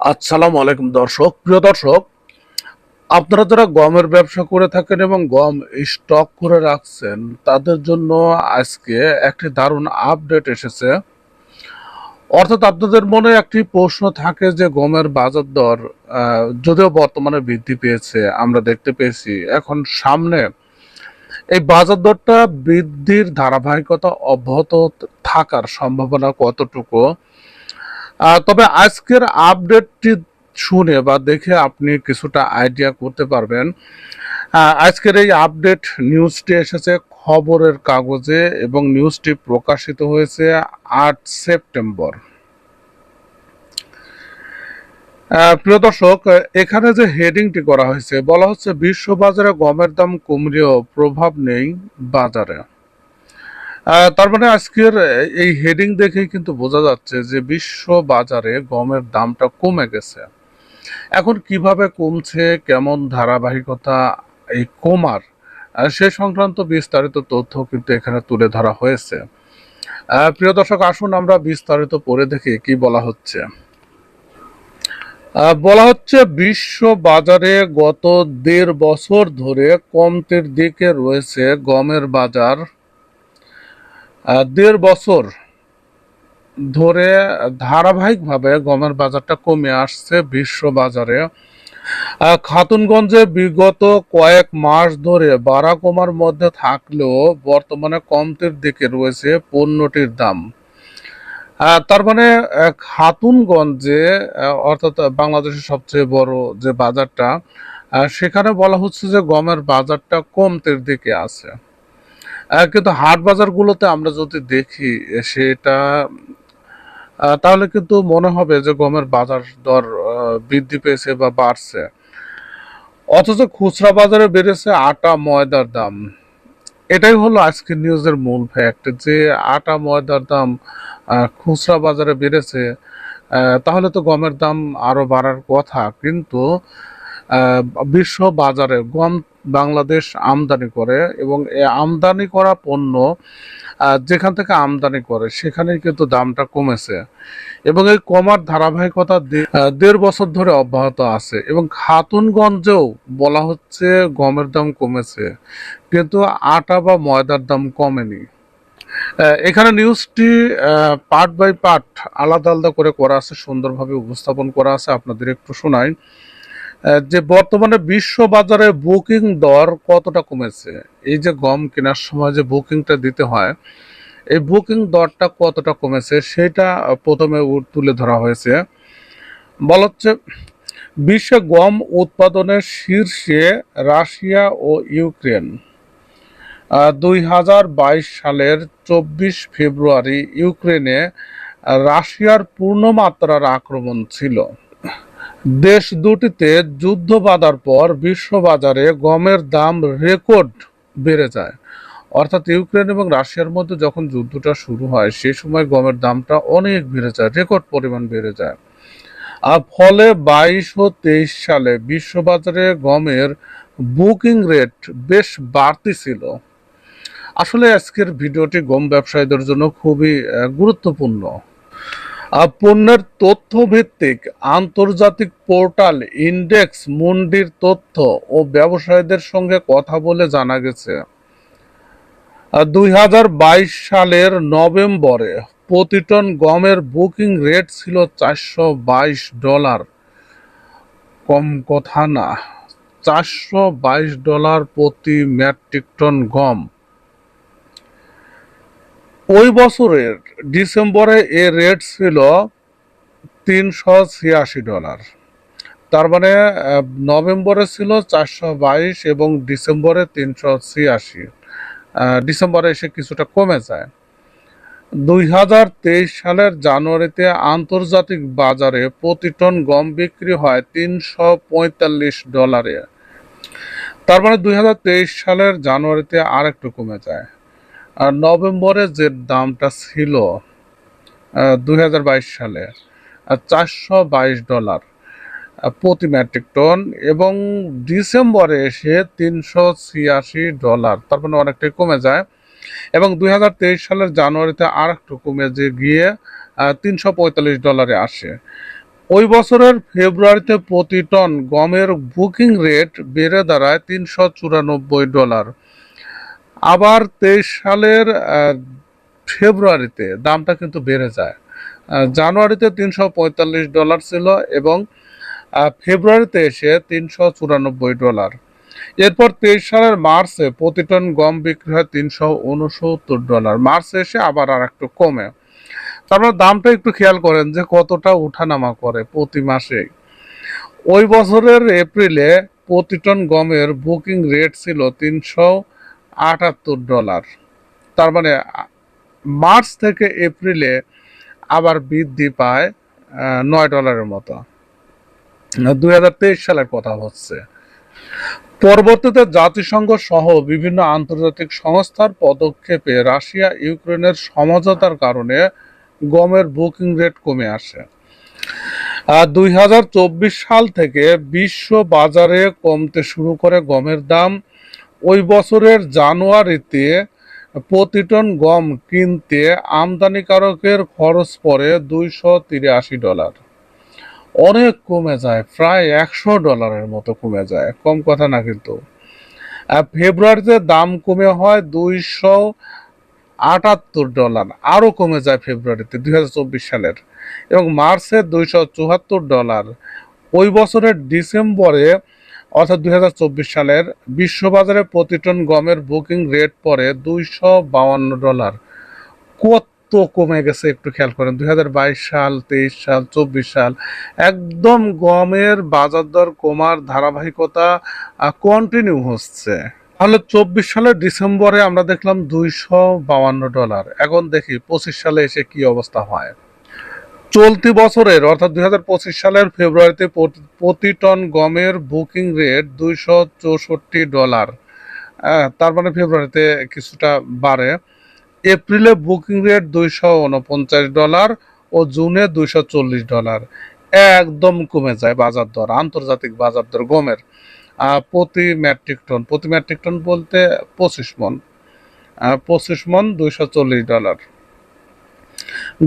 আসসালামু আলাইকুম দর্শক। প্রিয় দর্শক, আপনারা যারা গমের ব্যবসা করে থাকেন এবং গম স্টক করে রাখছেন, তাদের জন্য আজকে একটি দারুণ আপডেট এসেছে। অর্থাৎ আপনাদের মনে একটি প্রশ্ন থাকে যে, গমের বাজার দর যদিও বর্তমানে বৃদ্ধি পেয়েছে, আমরা দেখতে পেয়েছি। এখন সামনে এই বাজার দরটা বৃদ্ধির ধারাবাহিকতা অব্যাহত থাকার সম্ভাবনা কতটুকু? তবে আজকের আপডেটটি শুনে বা দেখে আপনি কিছুটা আইডিয়া করতে পারবেন। আজকের এই আপডেট নিউজটি এসেছে খবরের কাগজে এবং নিউজটি প্রকাশিত হয়েছে আট সেপ্টেম্বর। প্রিয় দর্শক, এখানে যে হেডিংটি করা হয়েছে, বলা হচ্ছে, বিশ্ববাজারে গমের দাম কমলেও প্রভাব নেই বাজারে। তার মানে আজকের এই হেডিং দেখেই কিন্তু বোঝা যাচ্ছে যে বিশ্ব বাজারে গমের দামটা কমে গেছে। এখন কীভাবে কমছে, কেমন ধারাবাহিকতা, এই কমার সে সংক্রান্ত বিস্তারিত তথ্য কিন্তু এখানে তুলে ধরা হয়েছে। প্রিয় দর্শক, আসুন আমরা বিস্তারিত পড়ে দেখি কি বলা হচ্ছে। বলা হচ্ছে বিশ্ব বাজারে গত দেড় বছর ধরে কমতের দিকে রয়েছে গমের বাজার। দেড় বছর ধরে ধারাবাহিকভাবে গমের বাজারটা কমে আসছে বিশ্ব বাজারে খাতুনগঞ্জে বিগত কয়েক মাস ধরে বাড়া কমার মধ্যে থাকলেও বর্তমানে কমতির দিকে রয়েছে পণ্যটির দাম। তার মানে খাতুনগঞ্জে অর্থাৎ বাংলাদেশের সবচেয়ে বড় যে বাজারটা সেখানে বলা হচ্ছে যে গমের বাজারটা কমতির দিকে আছে। কিন্তু হাট বাজারগুলোতে আমরা যদি দেখি সেটা তাহলে কিন্তু মনে হবে যে গমের বাজার দর বৃদ্ধি পেয়েছে বা বাড়ছে। অথচ খুচরা বাজারে বেড়েছে আটা, ময়দার দাম। এটাই হলো আজকের নিউজের মূল ফ্যাক্ট যে আটা, ময়দার দাম খুচরা বাজারে বেড়েছে তাহলে তো গমের দাম আরও বাড়ার কথা। কিন্তু বিশ্ব বাজারে গম বাংলাদেশ আমদানি করে এবং আমদানি করা পণ্য যেখান থেকে আমদানি করে সেখানেই কিন্তু দামটা কমেছে। এবং এই কমার ধারাবাহিকতা দেড় বছর ধরে অব্যাহত আছে এবং খাতুনগঞ্জেও বলা হচ্ছে গমের দাম কমেছে কিন্তু আটা বা ময়দার দাম কমেনি। এখানে নিউজটি পার্ট বাই পার্ট আলাদা আলাদা করে করা আছে সুন্দরভাবে উপস্থাপন করা আছে আপনাদের একটু আহ, যে বর্তমানে বিশ্ব বাজারে বুকিং দর কতটা কমেছে? এই যে গম কেনার সময় যে বুকিংটা দিতে হয়, এই বুকিং দরটা কতটা কমেছে সেটা প্রথমে তুলে ধরা হয়েছে। বলা হচ্ছে, বিশ্বে গম উৎপাদনের শীর্ষে রাশিয়া ও ইউক্রেন। দুই হাজার বাইশ সালের চব্বিশ ফেব্রুয়ারি ইউক্রেনে রাশিয়ার পূর্ণমাত্রার আক্রমণ ছিল। দেশ দুটিতে যুদ্ধ বাঁধার পর বিশ্ববাজারে গমের দাম রেকর্ড বেড়ে যায়। অর্থাৎ ইউক্রেন এবং রাশিয়ার মধ্যে যখন যুদ্ধটা শুরু হয় সেই সময় গমের দামটা অনেক বেড়ে যায়, রেকর্ড পরিমাণ বেড়ে যায়। আর ফলে বাইশ ও তেইশ সালে বিশ্ববাজারে গমের বুকিং রেট বেশ বাড়তি ছিল। আসলে আজকের ভিডিওটি গম ব্যবসায়ীদের জন্য খুবই গুরুত্বপূর্ণ। পণ্যের তথ্য ভিত্তিক আন্তর্জাতিক পোর্টাল ইন্ডেক্স, মুন্ডির তথ্য ও ব্যবসায়ীদের সঙ্গে কথা বলে জানা গেছে। দুই হাজার বাইশ সালের নভেম্বরে প্রতি টন গমের বুকিং রেট ছিল চারশো বাইশ ডলার। কম কথা না, চারশো বাইশ ডলার প্রতি মেট্রিক টন গম। ওই বছরের ডিসেম্বরে এর রেট ছিল তিনশো ছিয়াশি ডলার তার মানে নভেম্বরে ছিল চারশো বাইশ এবং ডিসেম্বরে তিনশো ছিয়াশি। ডিসেম্বরে এসে কিছুটা কমে যায়। দুই হাজার তেইশ সালের জানুয়ারিতে আন্তর্জাতিক বাজারে প্রতি টন গম বিক্রি হয় তিনশো পঁয়তাল্লিশ ডলারে তার মানে দুই হাজার তেইশ সালের জানুয়ারিতে আর একটু কমে যায়। আর নভেম্বরে যে দামটা ছিল দুই হাজার বাইশ সালে চারশো বাইশ ডলার প্রতি মেট্রিক টন এবং ডিসেম্বরে এসে তিনশো ছিয়াশি ডলার, তার মানে অনেকটাই কমে যায়। এবং দুই হাজার তেইশ সালের জানুয়ারিতে আর একটু কমে যে গিয়ে তিনশো পঁয়তাল্লিশ ডলারে আসে। ওই বছরের ফেব্রুয়ারিতে প্রতি টন গমের বুকিং রেট বেড়ে দাঁড়ায় তিনশো চুরানব্বই ডলার। আবার তেইশ সালের ফেব্রুয়ারিতে দামটা কিন্তু বেড়ে যায়। জানুয়ারিতে তিনশো পঁয়তাল্লিশ ডলার ছিল এবং ফেব্রুয়ারিতে এসে তিনশো চুরানব্বই ডলার। এরপর তেইশ সালের মার্চে প্রতি টন গম বিক্রি হয় তিনশো উনসত্তর ডলার। মার্চে এসে আবার আর একটু কমে। তারপর দামটা একটু খেয়াল করেন যে কতটা উঠানামা করে প্রতি মাসে। ওই বছরের এপ্রিলে প্রতি টন গমের বুকিং রেট ছিল তিনশো আটাত্তর ডলার। তার মানে মার্চ থেকে এপ্রিলে আবার বৃদ্ধি পায় নয় ডলারের মতো। দুই হাজার তেইশ সালের কথা হচ্ছে। পরবর্তীতে জাতিসংঘ সহ বিভিন্ন আন্তর্জাতিক সংস্থার পদক্ষেপে রাশিয়া, ইউক্রেনের সমঝোতার কারণে গমের বুকিং রেট কমে আসে। দুই হাজার চব্বিশ সাল থেকে বিশ্ব বাজারে কমতে শুরু করে গমের দাম ওই বছরের জানুয়ারিতে প্রতি টন গম কিনতে আমদানিকারকের খরচ পড়ে দুইশো তিরাশি ডলার। অনেক কমে যায়, প্রায় একশো ডলারের মতো কমে যায়, কম কথা না কিন্তু। ফেব্রুয়ারিতে দাম কমে হয় দুইশো আটাত্তর ডলার, আরও কমে যায় ফেব্রুয়ারিতে দুই হাজার চব্বিশ সালের। এবং মার্চে দুইশো চুয়াত্তর ডলার। ওই বছরের ডিসেম্বরে অর্থাৎ দু হাজার চব্বিশ সালের বিশ্ববাজারে প্রতি টন গমের বুকিং রেট পড়ে দুইশো ডলার। কত কমে গেছে একটু খেয়াল করেন। দু হাজার বাইশ সাল, তেইশ সাল, চব্বিশ সাল, একদম গমের বাজার দর কমার ধারাবাহিকতা কন্টিনিউ হচ্ছে। তাহলে চব্বিশ সালের ডিসেম্বরে আমরা দেখলাম দুইশো ডলার। এখন দেখি পঁচিশ সালে এসে কি অবস্থা হয়। চলতি বছরের, অর্থাৎ দুই হাজার পঁচিশ সালের ফেব্রুয়ারিতে প্রতি- টন গমের বুকিং রেট দুইশো চৌষট্টি ডলার। তার মানে ফেব্রুয়ারিতে কিছুটা বাড়ে। এপ্রিলে বুকিং রেট দুইশো উনপঞ্চাশ ডলার ও জুনে দুইশো চল্লিশ ডলার। একদম কমে যায় বাজার দর, আন্তর্জাতিক বাজার দর গমের। প্রতি মেট্রিক টন, প্রতি মেট্রিক টন বলতে পঁচিশ মন। পঁচিশ মন দুইশো চল্লিশ ডলার।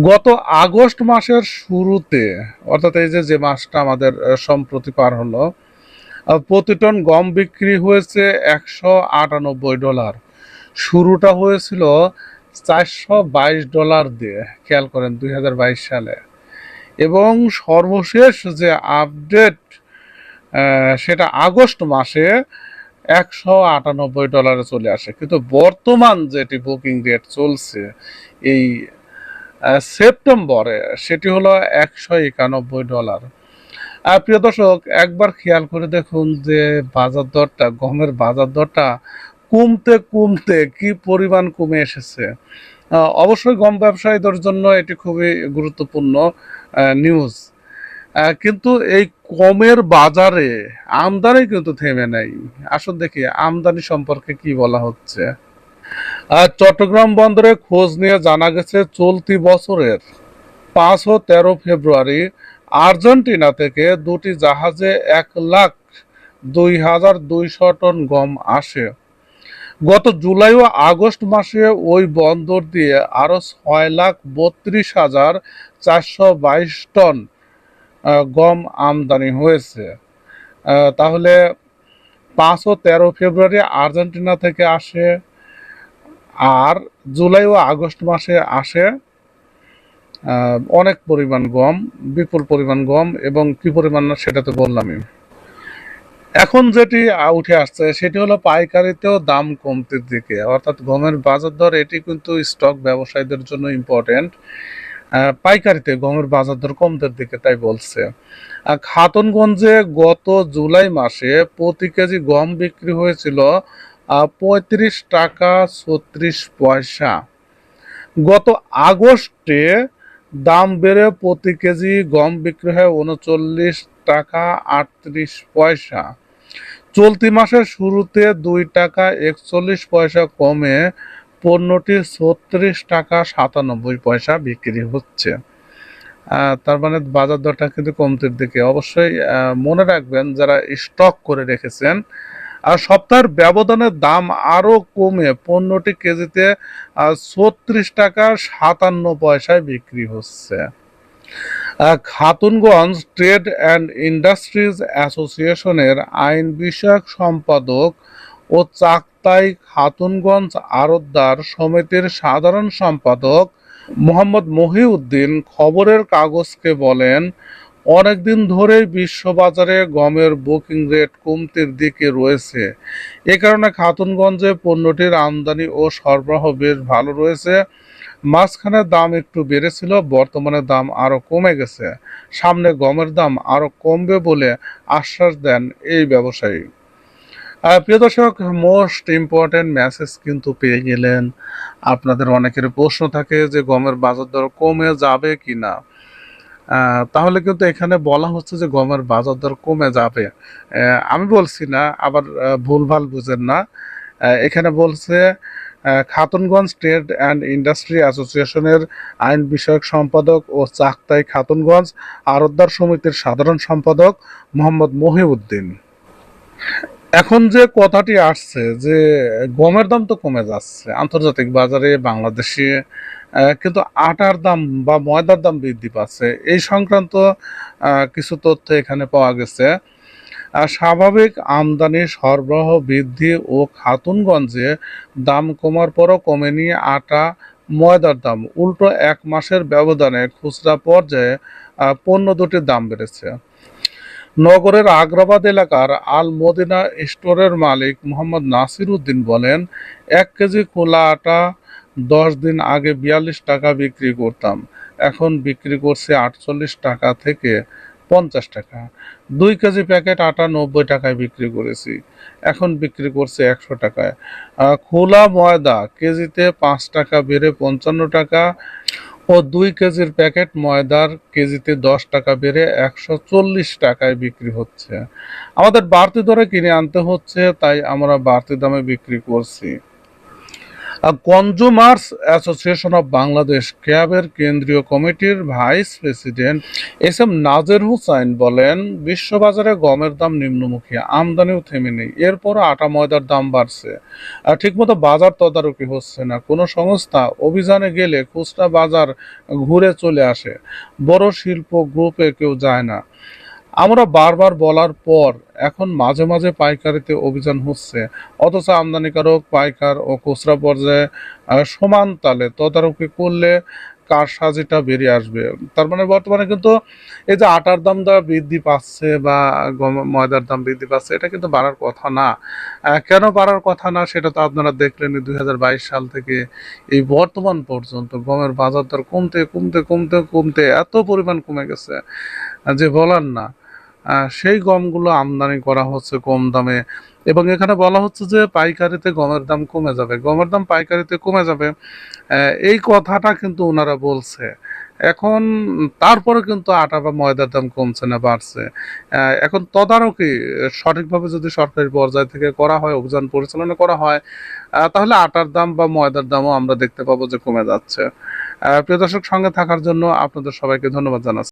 গত আগস্ট মাসের শুরুতে, অর্থাৎ এই যে যে মাসটা আমাদের সম্প্রতি পার হলো প্রতি টন গম বিক্রি হয়েছে একশো আটানব্বই ডলার। শুরুটা হয়েছিল চারশো বাইশ ডলার দিয়ে, খেয়াল করেন দু হাজার বাইশ সালে। এবং সর্বশেষ যে আপডেট সেটা আগস্ট মাসে একশো আটানব্বই ডলারে চলে আসে। কিন্তু বর্তমান যেটি বুকিং রেট চলছে, এই সেপ্টেম্বরে সেটি হলো একশো একানব্বই ডলার। প্রিয় দর্শক, একবার খেয়াল করে দেখুন যে বাজার দরটা, গমের বাজার দরটা কমতে কমতে কি পরিমাণ কমে এসেছে। অবশ্যই গম ব্যবসায়ীদের জন্য এটি খুবই গুরুত্বপূর্ণ নিউজ কিন্তু এই কমের বাজারে আমদানি কিন্তু থেমে নেই। আসুন দেখি, আমদানি সম্পর্কে কি বলা হচ্ছে। চট্টগ্রাম বন্দরে খোঁজ নিয়ে জানা গেছে, চলতি বছরের পাঁচ ও তেরো ফেব্রুয়ারি আর্জেন্টিনা থেকে দুটি জাহাজে এক লাখ দুই হাজার দুইশো টন গম আসে। গত জুলাই ও আগস্ট মাসে ওই বন্দর দিয়ে আরও ছয় লাখ বত্রিশ হাজার চারশো বাইশ টন গম আমদানি হয়েছে। তাহলে পাঁচ ও তেরো ফেব্রুয়ারি আর্জেন্টিনা থেকে আসে আর জুলাই ও আগস্ট মাসে আসে অনেক পরিমাণ গম, বিপুল পরিমাণ গম এবং কি পরিমাণ না সেটা তো বললামই। এখন যেটি উঠে আসছে সেটি হলো পাইকারিতেও দাম কমতির দিকে। অর্থাৎ গমের বাজার দর এটি কিন্তু স্টক ব্যবসায়ীদের জন্য ইম্পর্টেন্ট পাইকারিতে গমের বাজার দর কমতের দিকে তাই বলছে। খাতুনগঞ্জে গত জুলাই মাসে প্রতি কেজি গম বিক্রি হয়েছিল পঁয়ত্রিশ টাকা ছত্রিশ পয়সা। গত আগস্টে দাম বেড়ে প্রতি কেজি গম বিক্রি হয় উনচল্লিশ টাকা আটত্রিশ পয়সা। চলতি মাসের শুরুতে দুই টাকা একচল্লিশ পয়সা কমে পণ্যটি ছত্রিশ টাকা সাতানব্বই পয়সা বিক্রি হচ্ছে। তার মানে বাজার দরটা কিন্তু কমতির দিকে। অবশ্যই মনে রাখবেন, যারা স্টক করে রেখেছেন আর সপ্তাহের ব্যবধানের দাম আরও কমে পণ্যটি কেজিতে ছত্রিশ টাকা সাতান্ন পয়সায় বিক্রি হচ্ছে। খাতুনগঞ্জ ট্রেড অ্যান্ড ইন্ডাস্ট্রিজ অ্যাসোসিয়েশনের আইন বিষয়ক সম্পাদক ও চাকতাই খাতুনগঞ্জ আড়তদার সমিতির সাধারণ সম্পাদক মোহাম্মদ মহিউদ্দিন খবরের কাগজকে বলেন অনেকদিন ধরেই বিশ্ববাজারে গমের বুকিং রেট কমতির দিকে রয়েছে। এ কারণে খাতুনগঞ্জে পণ্যটির আমদানি ও সরবরাহ বেশ ভালো রয়েছে। মাঝখানে দাম একটু বেড়েছিল, বর্তমানে দাম আরও কমে গেছে। সামনে গমের দাম আরও কমবে বলে আশ্বাস দেন এই ব্যবসায়ী। প্রিয় দর্শক মোস্ট ইম্পর্টেন্ট মেসেজ কিন্তু পেয়ে গেলেন। আপনাদের অনেকের প্রশ্ন থাকে যে গমের বাজার দর কমে যাবে কি না তাহলে কিন্তু এখানে বলা হচ্ছে যে গমের বাজার দর কমে যাবে। আমি বলছি না, আবার ভুলভাল বুঝেন না। এখানে বলছে খাতুনগঞ্জ ট্রেড অ্যান্ড ইন্ডাস্ট্রি অ্যাসোসিয়েশনের আইন বিষয়ক সম্পাদক ও চাকতাই খাতুনগঞ্জ আরতদার সমিতির সাধারণ সম্পাদক মোহাম্মদ মহিউদ্দিন। এখন যে কথাটি আসছে যে গমের দাম তো কমে যাচ্ছে, আন্তর্জাতিক বাজারে বাংলাদেশে কিন্তু আটার দাম বা ময়দার দাম বৃদ্ধি পাচ্ছে। এই সংক্রান্ত কিছু তথ্য এখানে পাওয়া গেছে। স্বাভাবিক আমদানি, সরবরাহ বৃদ্ধি ও খাতুনগঞ্জে দাম কমার পরও কমেনি আটা, ময়দার দাম। উল্টো এক মাসের ব্যবধানে খুচরা পর্যায়ে পণ্য দুটির দাম বেড়েছে। নগরের আগ্রাবাদ এলাকার আল মদিনা স্টোরের মালিক মোহাম্মদ নাসির উদ্দিন বলেন, এক কেজি খোলা আটা দশ দিন আগে বিয়াল্লিশ টাকা বিক্রি করতাম। এখন বিক্রি করছে আটচল্লিশ টাকা থেকে পঞ্চাশ টাকা। দুই কেজি প্যাকেট আটা নব্বই টাকায় বিক্রি করেছি। এখন বিক্রি করছে একশো টাকায়। খোলা ময়দা কেজিতে পাঁচ টাকা বেড়ে পঞ্চান্ন টাকা। ও দুই কেজির প্যাকেট ময়দার কেজিতে দশ টাকা বেড়ে একশো চল্লিশ টাকায় বিক্রি হচ্ছে। আমাদের বাড়তি দরে কিনে আনতে হচ্ছে, তাই আমরা বাড়তি দামে বিক্রি করছি। কনজুমার্স অ্যাসোসিয়েশন অফ বাংলাদেশ ক্যাবের কেন্দ্রীয় কমিটির vice president S M Nazer Hussain বলেন, বিশ্ববাজারে গমের দাম নিম্নমুখী, আমদানিও থেমে নেই, এরপর আটা ময়দার দাম বাড়ছে। ঠিকমতো বাজার তদারকি হচ্ছে না, কোনো সংস্থা অভিযানে গেলে খুচরা বাজার ঘুরে চলে আসে, বড় শিল্প গ্রুপে কেউ যায় না। আমরা বারবার বলার পর এখন মাঝে মাঝে পাইকারিতে অভিযান হচ্ছে। অথচ আমদানিকারক পাইকার ও খুচরা পর্যায়ে সমান তালে তদারকি করলে কারসাজিটা বেরিয়ে আসবে। তার মানে বর্তমানে কিন্তু এই যে আটার দাম দা বৃদ্ধি পাচ্ছে বা ময়দার দাম বৃদ্ধি পাচ্ছে, এটা কিন্তু বাড়ার কথা না। কেন বাড়ার কথা না সেটা তো আপনারা দেখলেন দুই হাজার বাইশ সাল থেকে। এই বর্তমান পর্যন্ত গমের বাজার দর কমতে কমতে কমতে কমতে এত পরিমাণ কমে গেছে। যে বলার না। সেই গমগুলো আমদানি করা হচ্ছে কম দামে। এবং এখানে বলা হচ্ছে যে পাইকারিতে গমের দাম কমে যাবে। গমের দাম পাইকারিতে কমে যাবে। এই কথাটা কিন্তু ওনারা বলছে। এখন তারপরে কিন্তু আটা বা ময়দার দাম কমছে না, বাড়ছে। এখন তদারকি সঠিকভাবে যদি সরকারি পর্যায় থেকে করা হয়, অভিযান পরিচালনা করা হয় তাহলে আটার দাম বা ময়দার দামও আমরা দেখতে পাবো যে কমে যাচ্ছে। প্রিয় দর্শক, সঙ্গে থাকার জন্য আপনাদের সবাইকে ধন্যবাদ জানাচ্ছি।